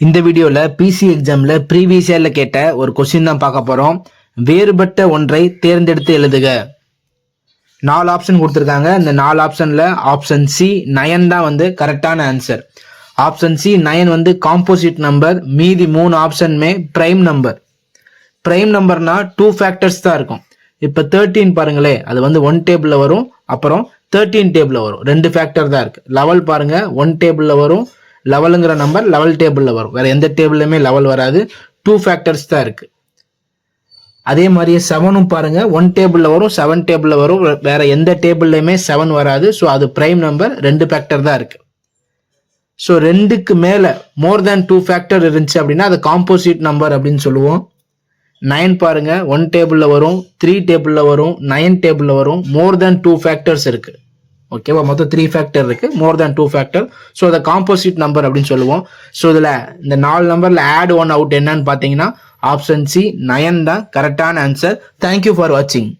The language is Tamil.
இந்த வீடியோவில் பிசி எக்ஸாமில் ப்ரீவியஸ் இயரில் கேட்ட ஒரு கொஸ்டின் தான் பார்க்க போகிறோம் வேறுபட்ட ஒன்றை தேர்ந்தெடுத்து எழுதுக. நாலு ஆப்ஷன் கொடுத்துருக்காங்க. இந்த நாலு ஆப்ஷனில் ஆப்ஷன் சி நயன் தான் வந்து கரெக்டான ஆன்சர் ஆப்ஷன் சி நயன் வந்து காம்போசிட் நம்பர் மீதி மூணு ஆப்ஷனுமே ப்ரைம் நம்பர் ப்ரைம் நம்பர்னா டூ ஃபேக்டர்ஸ் தான் இருக்கும். இப்போ தேர்ட்டீன் பாருங்களே அது வந்து ஒன் டேபிளில் வரும் அப்புறம் தேர்ட்டீன் டேபிளில் வரும். ரெண்டு ஃபேக்டர் தான் இருக்குது லெவல் பாருங்கள் ஒன் டேபிளில் வரும் லெவலுங்கிற நம்பர் லெவல் டேபிளில் வரும். வேற எந்த டேபிள்லையுமே லெவல் வராது. டூ ஃபேக்டர்ஸ் தான் இருக்கு. அதே மாதிரியே செவனும் பாருங்க. ஒன் டேபிளில் வரும் செவன் டேபிளில் வரும். வேறு வேற எந்த டேபிள்லையுமே செவன் வராது. ஸோ அது பிரைம் நம்பர் ரெண்டு ஃபேக்டர் தான் இருக்கு. ஸோ ரெண்டுக்கு மேலே மோர் தேன் டூ ஃபேக்டர் இருந்துச்சு அப்படின்னா அது காம்போசிட் நம்பர் அப்படின்னு சொல்லுவோம். நைன் பாருங்க. ஒன் டேபிளில் வரும் த்ரீ டேபிளில் வரும் நைன் டேபிளில் வரும். மோர் தேன் டூ ஃபேக்டர்ஸ் இருக்குது ஓகேவா மொத்தம் த்ரீ ஃபேக்டர் இருக்கு. More than two factor so அதை காம்போசிட் நம்பர் அப்படின்னு சொல்லுவோம். ஸோ இதில் இந்த நாலு நம்பரில் ஆட் ஒன் அவுட் என்னன்னு பார்த்தீங்கன்னா ஆப்ஷன் சி நயன் தான் கரெக்டான ஆன்சர் தேங்க்யூ ஃபார் வாட்சிங்